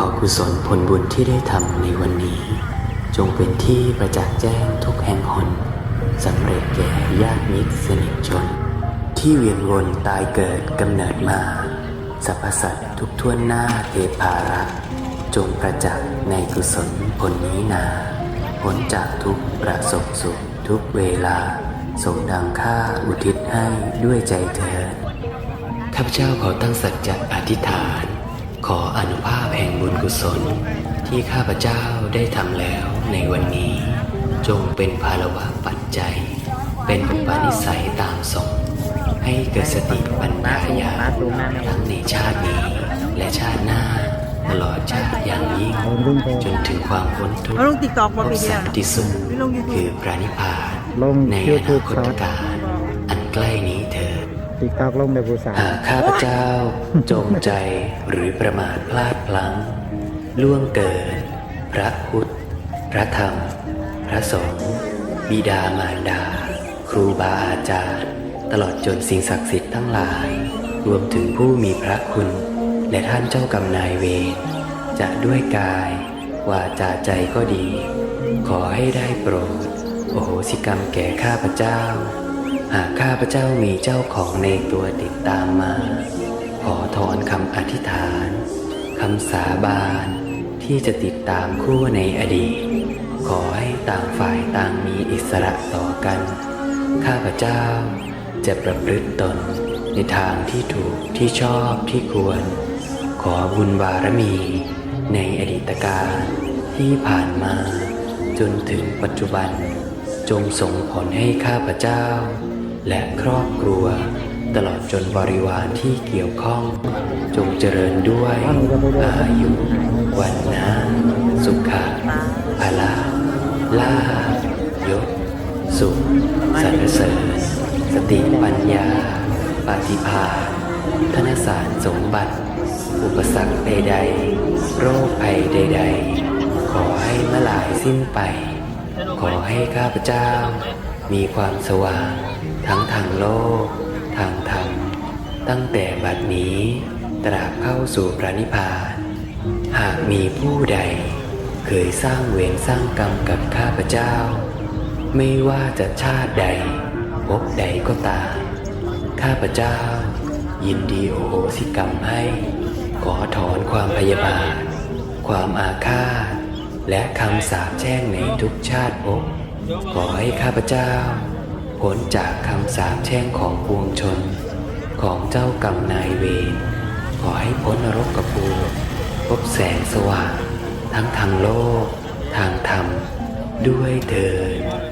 อกุศลผลบุญที่ได้ทำในวันนี้ จงเป็นที่ประจักษ์แจ้งทุกแห่งหนสำเร็จแก่ญาติมิตรสนิทชน ที่เวียนวนตายเกิดกำเนิดมาสรรพสัตว์ทุกท่วนหน้าเทภาระจงประจักษ์ในกุศลผลนี้นาพ้นจากทุกประสบสุขทุกเวลา สมดังค่าอุทิศให้ด้วยใจเถิดข้าพเจ้าขอตั้งสัจจะอธิษฐาน ขออนุภาพ แห่งบุญกุศลที่ข้าพเจ้าได้ทำแล้วในวันนี้ จงเป็นภาระวะปัจจัย เป็นอุปนิสัยตามสมให้เกิดสติปัญญาญาณทั้งในชาตินี้ และชาติหน้าตลอดชาติอย่างยิ่งจนถึงความพ้นทุกข์เอาลง TikTok บ่พบปีเดียวสันติสุขไม่ลง YouTube คือพระนิพพานลงในอ YouTube นาคตการอันใกล้นี้เถิด ติ๊กตอกลงแบบภาษาหากข้าพเจ้า จงใจหรือประมาทพลาดพลั้ง ล่วงเกิน พระพุทธ พระธรรม พระสงฆ์บิดามารดา ครูบาอาจารย์ ตลอดจนสิ่งศักดิ์สิทธิ์ทั้งหลาย รวมถึงผู้มีพระคุณ และท่านเจ้ากรรมนายเวรจะด้วยกาย วาจาใจก็ดี ขอให้ได้โปรด โอโหสิกรรมแก่ข้าพเจ้า หากข้าพเจ้ามีเจ้าของในตัวติดตามมา ขอถอนคำอธิษฐานคำสาบานที่จะติดตามคู่ในอดีต ขอให้ต่างฝ่ายต่างมีอิสระต่อกัน ข้าพเจ้าจะประพฤติตนในทางที่ถูกที่ชอบที่ควร ขอบุญบารมีในอดีตการที่ผ่านมาจนถึงปัจจุบันจงส่งผลให้ข้าพเจ้า และครอบครัว ตลอดจนบริวารที่เกี่ยวข้อง จงเจริญด้วยอายุวันนะสุขะพละลาภยศสุขสรรเสริญ สติปัญญา ปฏิภาธนสารสมบัติ อุปสรรคใดๆ โรคภัยใด ๆ ขอให้เมื่อหลายสิ้นไป ขอให้ข้าพเจ้า มีความสว่าง ทั้งทางโลก ทางธรรม ตั้งแต่บัดนี้ตราบเข้าสู่พระนิพพาน หากมีผู้ใด เคยสร้างเวรสร้างกรรมกับข้าพเจ้า ไม่ว่าจะชาติใดภพใดก็ตาม ข้าพเจ้า ยินดีโอโหสิกรรมให้ ขอถอนความพยาบาท ความอาฆาตและคำสาปแช่งในทุกชาติภพขอให้ข้าพเจ้า พ้นจากคำสาปแช่งของปวงชน ของเจ้ากรรมนายเวรขอให้พ้นนรกกระปูพบแสงสว่าง ทั้งทางโลก ทางธรรม ด้วยเถิด